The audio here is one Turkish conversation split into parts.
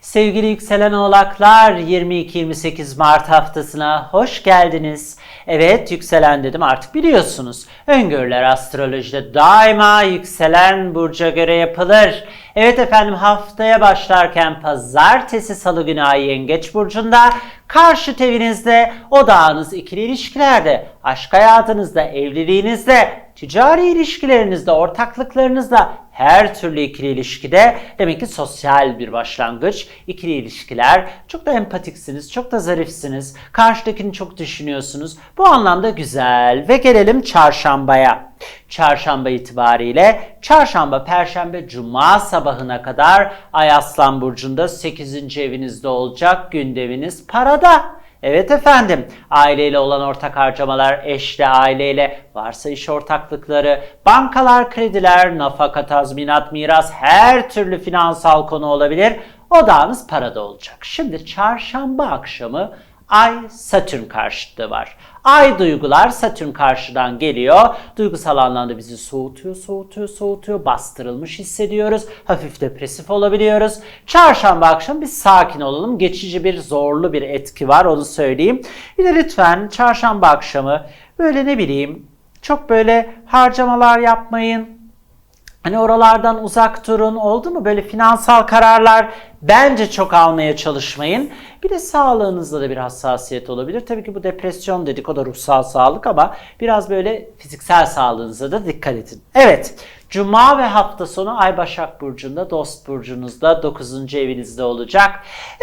Sevgili yükselen oğlaklar 22-28 Mart haftasına hoş geldiniz. Evet yükselen dedim artık biliyorsunuz. Öngörüler astrolojide daima yükselen burca göre yapılır. Evet efendim haftaya başlarken pazartesi salı günü ay yengeç burcunda karşı evinizde odağınız ikili ilişkilerde aşk hayatınızda evliliğinizde ticari ilişkilerinizde ortaklıklarınızda her türlü ikili ilişkide demek ki sosyal bir başlangıç. İkili ilişkiler çok da empatiksiniz, çok da zarifsiniz. Karşıdakini çok düşünüyorsunuz. Bu anlamda güzel. Ve gelelim çarşambaya. Çarşamba itibariyle çarşamba, perşembe, cuma sabahına kadar Ay Aslan Burcu'nda 8. evinizde olacak. Gündeminiz parada. Evet efendim, aileyle olan ortak harcamalar, eşle, aileyle, varsa iş ortaklıkları, bankalar, krediler, nafaka, tazminat, miras, her türlü finansal konu olabilir. Odağınız parada olacak. Şimdi çarşamba akşamı Ay Satürn karşıtlığı var. Ay duygular Satürn karşıdan geliyor. Duygusal anlamda bizi soğutuyor, soğutuyor, soğutuyor. Bastırılmış hissediyoruz. Hafif depresif olabiliyoruz. Çarşamba akşam bir sakin olalım. Geçici bir zorlu bir etki var onu söyleyeyim. Bir de lütfen çarşamba akşamı böyle ne bileyim çok böyle harcamalar yapmayın. Hani oralardan uzak durun oldu mu? Böyle finansal kararlar bence çok almaya çalışmayın. Bir de sağlığınızda da bir hassasiyet olabilir. Tabii ki bu depresyon dedik o da ruhsal sağlık ama biraz böyle fiziksel sağlığınıza da dikkat edin. Evet. Cuma ve hafta sonu Ay Başak Burcu'nda, Dost Burcu'nuzda, 9. evinizde olacak.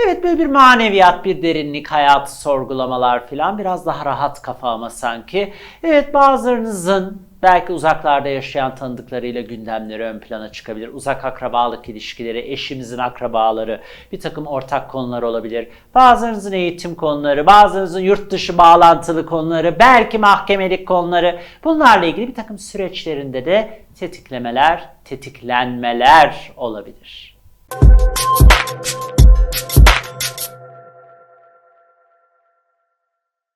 Evet böyle bir maneviyat, bir derinlik, hayatı sorgulamalar falan biraz daha rahat kafa ama sanki. Evet bazılarınızın belki uzaklarda yaşayan tanıdıklarıyla gündemleri ön plana çıkabilir. Uzak akrabalık ilişkileri, eşinizin akrabaları, bir takım ortak konular olabilir. Bazılarınızın eğitim konuları, bazılarınızın yurt dışı bağlantılı konuları, belki mahkemelik konuları. Bunlarla ilgili bir takım süreçlerinde de tetiklemeler, tetiklenmeler olabilir.